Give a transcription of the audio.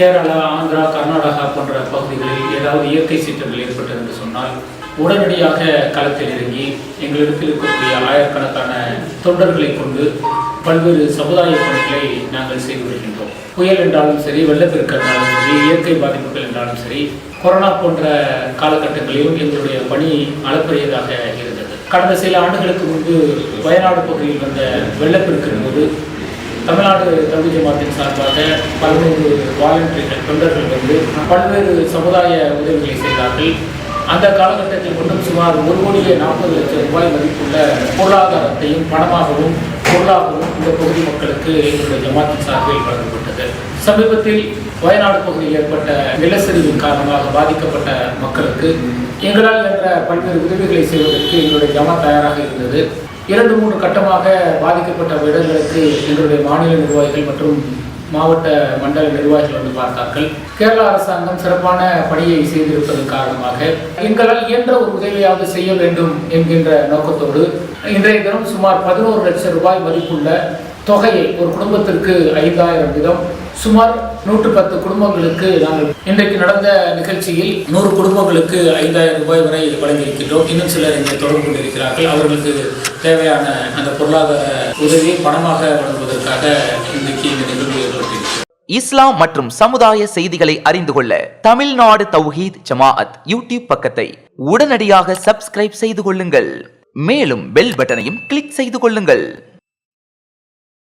கேரளா ஆந்திரா கர்நாடகா போன்ற பகுதிகளில் ஏதாவது இயற்கை சீற்றங்கள் ஏற்பட்டது என்று சொன்னால் உடனடியாக களத்தில் இறங்கி எங்களிடத்தில் இருக்கக்கூடிய ஆயிரக்கணக்கான தொண்டர்களை கொண்டு பல்வேறு சமுதாய பணிகளை நாங்கள் செய்து வருகின்றோம். புயல் என்றாலும் சரி வெள்ளப்பெருக்கு என்றாலும் சரி இயற்கை பாதிப்புகள் என்றாலும் சரி கொரோனா போன்ற காலகட்டங்களிலும் எங்களுடைய பணி அளப்பரியதாக இருந்தது. கடந்த சில ஆண்டுகளுக்கு முன்பு வயநாடு பகுதியில் வந்த வெள்ளப்பெருக்கின் போது தமிழ்நாடு தமிழ் ஜமாத்தின் சார்பாக பல்வேறு வாலண்டியர்கள் தொண்டர்கள் வந்து பல்வேறு சமுதாய உதவிகளை செய்தார்கள். அந்த காலகட்டத்தில் மட்டும் சுமார் ஒரு கோடியே நாற்பது லட்சம் ரூபாய் மதிப்புள்ள பொருளாதாரத்தையும் பணமாகவும் பொருளாகவும் இந்த பகுதி மக்களுக்கு எங்களுடைய ஜமாத்தின் சார்பில் வழங்கப்பட்டது. சமீபத்தில் வயநாடு பகுதியில் ஏற்பட்ட நிலச்சரிவின் காரணமாக பாதிக்கப்பட்ட மக்களுக்கு எங்களால் என்ற பல்வேறு உதவிகளை செய்வதற்கு எங்களுடைய ஜமா தயாராக இருந்தது. இரண்டு மூன்று கட்டமாக பாதிக்கப்பட்ட இடங்களுக்கு எங்களுடைய மாநில நிர்வாகிகள் மற்றும் மாவட்ட மண்டல நிர்வாகிகள் வந்து பார்த்தார்கள். கேரள அரசாங்கம் சிறப்பான பணியை செய்திருப்பதன் காரணமாக எங்களால் இயன்ற ஒரு உதவியாவது செய்ய வேண்டும் என்கின்ற நோக்கத்தோடு இன்றைய தினம் சுமார் பதினோரு லட்சம் ரூபாய் மதிப்புள்ள தொகையை ஒரு குடும்பத்திற்கு ஐந்தாயிரம் வீதம். சுமார் நூற்று பத்து குடும்பங்களுக்கு நாங்கள் இன்றைக்கு நடந்த நிகழ்ச்சியில் நூறு குடும்பங்களுக்கு ஐந்தாயிரம் ரூபாய் வரை வழங்கியிருக்கின்றோம். இன்னும் சிலர் இங்கே தொடர்பு கொண்டிருக்கிறார்கள் அவர்களுக்கு தேவையான அந்த பொருளாதார உதவியை பணமாக வழங்குவதற்காக இன்றைக்கு இந்த நிகழ்வு ஏற்பட்டிருக்கிறது. இஸ்லாம் மற்றும் சமுதாய செய்திகளை அறிந்து கொள்ள தமிழ்நாடு தௌஹீத் ஜமாஅத் யூடியூப் பக்கத்தை உடனடியாக சப்ஸ்கிரைப் செய்து கொள்ளுங்கள். மேலும் பெல் பட்டனையும் கிளிக் செய்து கொள்ளுங்கள்.